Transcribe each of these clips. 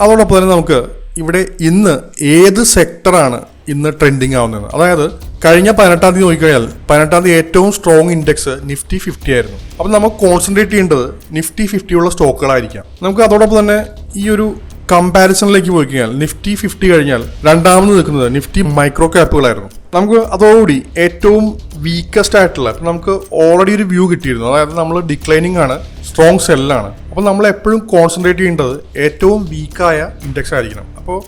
അതോടൊപ്പം തന്നെ നമുക്ക് ഇവിടെ ഇന്ന് ഏത് സെക്ടറാണ് ഇന്ന് ട്രെൻഡിങ് ആവുന്നത്? അതായത് കഴിഞ്ഞ പതിനെട്ടാം തീയതി നോക്കിക്കഴിഞ്ഞാൽ പതിനെട്ടാം തീയതി ഏറ്റവും സ്ട്രോങ് ഇൻഡെക്സ് നിഫ്റ്റി ഫിഫ്റ്റി ആയിരുന്നു. അപ്പം നമുക്ക് കോൺസെൻട്രേറ്റ് ചെയ്യേണ്ടത് നിഫ്റ്റി ഫിഫ്റ്റിയുള്ള സ്റ്റോക്കുകളായിരിക്കാം നമുക്ക് അതോടൊപ്പം തന്നെ ഈ ഒരു കമ്പാരിസണിലേക്ക് പോയി കഴിഞ്ഞാൽ നിഫ്റ്റി ഫിഫ്റ്റി കഴിഞ്ഞാൽ രണ്ടാമത് നിൽക്കുന്നത് നിഫ്റ്റി മൈക്രോ ക്യാപ്പുകളായിരുന്നു നമുക്ക് അതോടുകൂടി ഏറ്റവും വീക്കസ്റ്റ് ആയിട്ടുള്ള നമുക്ക് ഓൾറെഡി ഒരു വ്യൂ കിട്ടിയിരുന്നു. അതായത് നമ്മൾ ഡിക്ലൈനിങ് ആണ് സ്ട്രോങ് സെല്ലാണ് അപ്പോൾ നമ്മൾ എപ്പോഴും കോൺസെൻട്രേറ്റ് ചെയ്യേണ്ടത് ഏറ്റവും വീക്കായ ഇൻഡെക്സ് ആയിരിക്കണം. അപ്പോൾ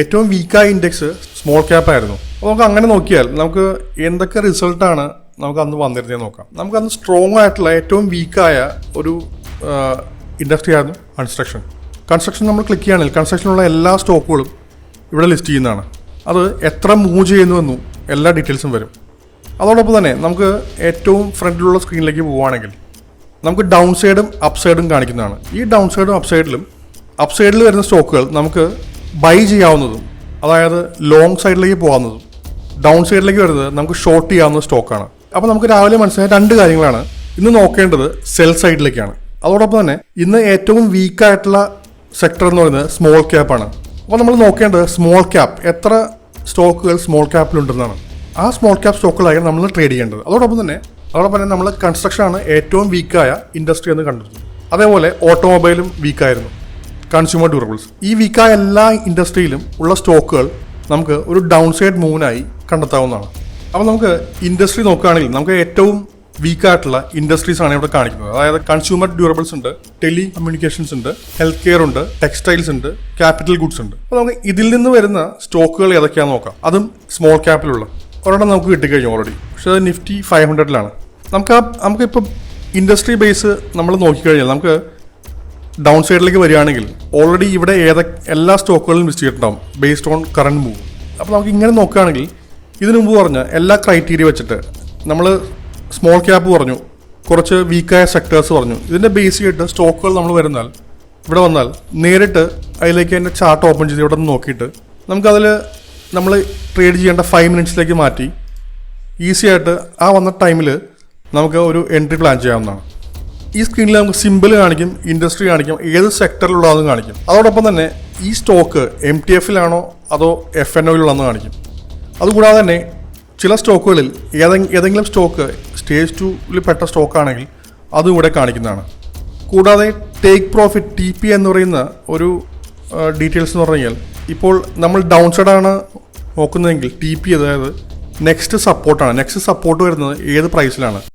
ഏറ്റവും വീക്കായ ഇൻഡെക്സ് സ്മോൾ ക്യാപ്പ് ആയിരുന്നു. അപ്പോൾ നമുക്ക് അങ്ങനെ നോക്കിയാൽ നമുക്ക് എന്തൊക്കെ റിസൾട്ടാണ് നമുക്ക് അന്ന് വന്നിരുന്നത് നോക്കാം. നമുക്ക് അന്ന് സ്ട്രോങ് ആയിട്ടുള്ള ഏറ്റവും വീക്കായ ഒരു ഇൻഡസ്ട്രി ആയിരുന്നു കൺസ്ട്രക്ഷൻ കൺസ്ട്രക്ഷൻ നമ്മൾ ക്ലിക്ക് ചെയ്യുകയാണെങ്കിൽ കൺസ്ട്രക്ഷനുള്ള എല്ലാ സ്റ്റോക്കുകളും ഇവിടെ ലിസ്റ്റ് ചെയ്യുന്നതാണ്. അത് എത്ര മൂവ് ചെയ്യുന്നുവെന്നും എല്ലാ ഡീറ്റെയിൽസും വരും. അതോടൊപ്പം തന്നെ നമുക്ക് ഏറ്റവും ഫ്രണ്ടിലുള്ള സ്ക്രീനിലേക്ക് പോവുകയാണെങ്കിൽ നമുക്ക് ഡൗൺ സൈഡും അപ്പ് സൈഡും കാണിക്കുന്നതാണ്. ഈ ഡൗൺ സൈഡും അപ്പ് സൈഡിലും അപ്പ് സൈഡിൽ വരുന്ന സ്റ്റോക്കുകൾ നമുക്ക് ബൈ ചെയ്യാവുന്നതും അതായത് ലോങ് സൈഡിലേക്ക് പോകാവുന്നതും ഡൗൺ സൈഡിലേക്ക് വരുന്നത് നമുക്ക് ഷോർട്ട് ചെയ്യാവുന്ന സ്റ്റോക്കാണ്. അപ്പോൾ നമുക്ക് രാവിലെ മനസ്സിലായ രണ്ട് കാര്യങ്ങളാണ് ഇന്ന് നോക്കേണ്ടത് സെൽ സൈഡിലേക്കാണ്. അതോടൊപ്പം തന്നെ ഇന്ന് ഏറ്റവും വീക്കായിട്ടുള്ള സെക്ടർ എന്ന് പറയുന്നത് സ്മോൾ ക്യാപ്പാണ് അപ്പോൾ നമ്മൾ നോക്കേണ്ടത് സ്മോൾ ക്യാപ്പ് എത്ര സ്റ്റോക്കുകൾ സ്മോൾ ക്യാപ്പിലുണ്ടെന്നാണ് ആ സ്മോൾ ക്യാപ് സ്റ്റോക്കുകളായിരിക്കും നമ്മൾ ട്രേഡ് ചെയ്യേണ്ടത്. അതോടൊപ്പം തന്നെ അതോടൊപ്പം തന്നെ നമ്മൾ കൺസ്ട്രക്ഷൻ ആണ് ഏറ്റവും വീക്കായ ഇൻഡസ്ട്രി എന്ന് കണ്ടിരുന്നു അതേപോലെ ഓട്ടോമൊബൈലും വീക്കായിരുന്നു കൺസ്യൂമർ ഡ്യൂറബിൾസ് ഈ വീക്കായ എല്ലാ ഇൻഡസ്ട്രിയിലും ഉള്ള സ്റ്റോക്കുകൾ നമുക്ക് ഒരു ഡൗൺ സൈഡ് മൂവിനായി കണ്ടെത്താവുന്നതാണ്. അപ്പോൾ നമുക്ക് ഇൻഡസ്ട്രി നോക്കുകയാണെങ്കിൽ നമുക്ക് ഏറ്റവും വീക്കായിട്ടുള്ള ഇൻഡസ്ട്രീസ് ആണ് ഇവിടെ കാണിക്കുന്നത്. അതായത് കൺസ്യൂമർ ഡ്യൂറബിൾസ് ഉണ്ട് ടെലി കമ്മ്യൂണിക്കേഷൻസ് ഉണ്ട് ഹെൽത്ത് കെയർ ഉണ്ട് ടെക്സ്റ്റൈൽസ് ഉണ്ട് ക്യാപിറ്റൽ ഗുഡ്സ് ഉണ്ട്. അപ്പോൾ നമുക്ക് ഇതിൽ നിന്ന് വരുന്ന സ്റ്റോക്കുകൾ ഏതൊക്കെയാണെന്ന് നോക്കാം. അതും സ്മോൾ ക്യാപ്പിലുള്ള ഒരെണ്ണം നമുക്ക് കിട്ടിക്കഴിഞ്ഞു ഓൾറെഡി പക്ഷേ അത് നിഫ്റ്റി ഫൈവ് ഹൺഡ്രഡിലാണ് നമുക്ക് ആ നമുക്കിപ്പം ഇൻഡസ്ട്രി ബേസ് നമ്മൾ നോക്കിക്കഴിഞ്ഞാൽ നമുക്ക് ഡൗൺ സൈഡിലേക്ക് വരികയാണെങ്കിൽ ഓൾറെഡി ഇവിടെ ഏതൊക്കെ എല്ലാ സ്റ്റോക്കുകളും ലിസ്റ്റ് ചെയ്തിട്ടുണ്ടാവും ബേസ്ഡ് ഓൺ കറണ്ട് മൂവ് അപ്പോൾ നമുക്ക് ഇങ്ങനെ നോക്കുകയാണെങ്കിൽ ഇതിനു മുമ്പ് പറഞ്ഞ എല്ലാ ക്രൈറ്റീരിയ വെച്ചിട്ട് നമ്മൾ സ്മോൾ ക്യാപ്പ് പറഞ്ഞു കുറച്ച് വീക്കായ സെക്ടേഴ്സ് പറഞ്ഞു. ഇതിന്റെ ബേസ് ചെയ്തിട്ട് സ്റ്റോക്കുകൾ നമ്മൾ വരുന്നാൽ ഇവിടെ വന്നാൽ നേരിട്ട് അതിലേക്ക് തന്നെ ചാർട്ട് ഓപ്പൺ ചെയ്ത് ഇവിടെ നിന്ന് നോക്കിയിട്ട് നമുക്കതിൽ നമ്മൾ ട്രേഡ് ചെയ്യേണ്ട ഫൈവ് മിനിറ്റ്സിലേക്ക് മാറ്റി. ഈസി ആയിട്ട് ആ വന്ന ടൈമിൽ നമുക്ക് ഒരു എൻട്രി പ്ലാൻ ചെയ്യാവുന്നതാണ്. ഈ സ്ക്രീനിൽ നമുക്ക് സിമ്പിൾ കാണിക്കും ഇൻഡസ്ട്രി കാണിക്കും ഏത് സെക്ടറിലുള്ളതെന്ന് കാണിക്കും. അതോടൊപ്പം തന്നെ ഈ സ്റ്റോക്ക് എം ടി എഫിലാണോ അതോ എഫ് എൻ ഒയിലുള്ളതെന്ന് കാണിക്കും. അതുകൂടാതെ തന്നെ ചില സ്റ്റോക്കുകളിൽ ഏതെങ്കിലും സ്റ്റോക്ക് സ്റ്റേജ് ടുവിൽ പെട്ട സ്റ്റോക്കാണെങ്കിൽ അതും ഇവിടെ കാണിക്കുന്നതാണ്. കൂടാതെ ടേക്ക് പ്രോഫിറ്റ് ടി പി എന്ന് പറയുന്ന ഒരു ഡീറ്റെയിൽസ് എന്ന് പറഞ്ഞു കഴിഞ്ഞാൽ ഇപ്പോൾ നമ്മൾ ഡൗൺ സൈഡാണ് നോക്കുന്നതെങ്കിൽ ടി പി അതായത് നെക്സ്റ്റ് സപ്പോർട്ടാണ് നെക്സ്റ്റ് സപ്പോർട്ട് വരുന്നത് ഏത് പ്രൈസിലാണ്